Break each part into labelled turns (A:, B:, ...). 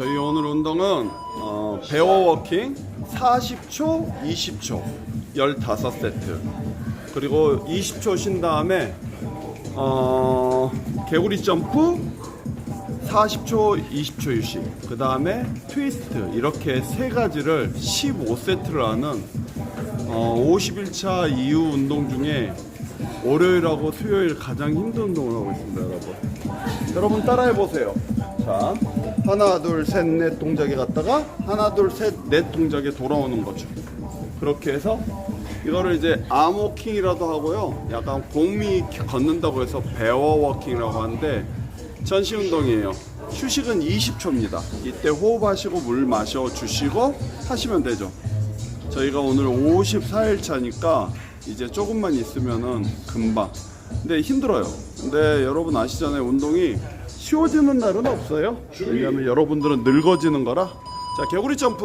A: 저희 오늘 운동은 어, 베어워킹 40초, 20초 15세트. 그리고 20초 쉰 다음에 어, 개구리 점프 40초, 20초 휴식 그 다음에 트위스트. 이렇게 세 가지를 15세트를 하는 어, 51차 이후 운동 중에 월요일하고 토요일 가장 힘든 운동을 하고 있습니다 여러분. 여러분 따라해 보세요. 자 하나 둘 셋 넷 동작에 갔다가 하나 둘 셋 넷 동작에 돌아오는 거죠. 그렇게 해서 이거를 이제 암워킹이라도 하고요. 약간 공미 걷는다고 해서 베어워킹이라고 하는데 전시 운동이에요. 휴식은 20초입니다. 이때 호흡하시고 물 마셔 주시고 하시면 되죠. 저희가 오늘 54일 차니까 이제 조금만 있으면은 금방. 근데 힘들어요. 근데 여러분 아시잖아요. 운동이 쉬워지는 날은 없어요. 왜냐하면 여러분들은 늙어지는 거라. 자, 개구리 점프.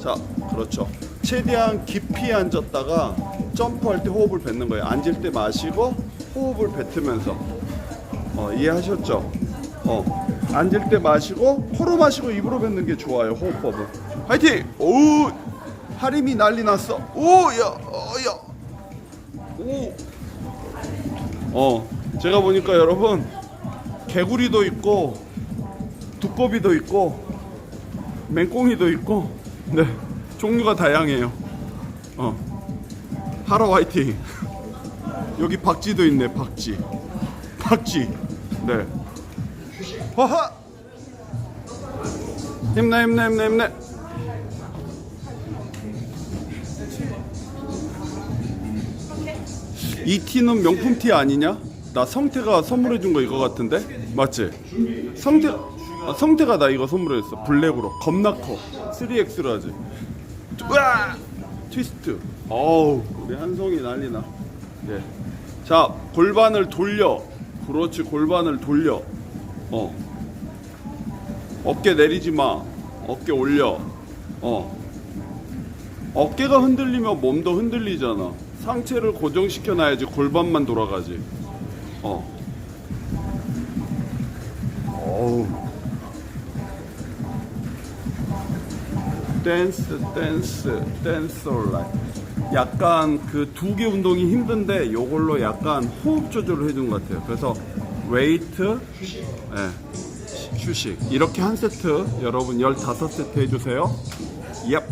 A: 자, 그렇죠. 최대한 깊이 앉았다가 점프할 때 호흡을 뱉는 거예요. 앉을 때 마시고 호흡을 뱉으면서. 어, 이해하셨죠? 어, 앉을 때 마시고 코로 마시고 입으로 뱉는 게 좋아요. 호흡법은. 화이팅! 오! 하림이 난리 났어. 오, 야, 어, 야. 오. 어, 제가 보니까 여러분 개구리도 있고 두꺼비도 있고 맹꽁이도 있고 네 종류가 다양해요. 어, 하러 화이팅. 여기 박쥐도 있네, 박쥐. 박쥐. 네. 하하. 힘내, 힘내, 힘내, 힘내. 이 티는 명품 티 아니냐? 나 성태가 선물해 준 거 이거 같은데? 맞지? 성태 아, 성태가 나 이거 선물했어 블랙으로 겁나 커 3X로 하지 으아! 트위스트 어우 우리 한송이 난리나 예. 자 골반을 돌려 그렇지 골반을 돌려 어 어깨 내리지 마 어깨 올려 어 어깨가 흔들리면 몸도 흔들리잖아. 상체를 고정시켜 놔야지 골반만 돌아가지. 어. 어우. 댄스, 댄스, 댄스 온라인. 약간 그 두 개 운동이 힘든데 요걸로 약간 호흡 조절을 해준 것 같아요. 그래서 웨이트, 예, 휴식. 이렇게 한 세트 여러분 15세트 해주세요. 얍.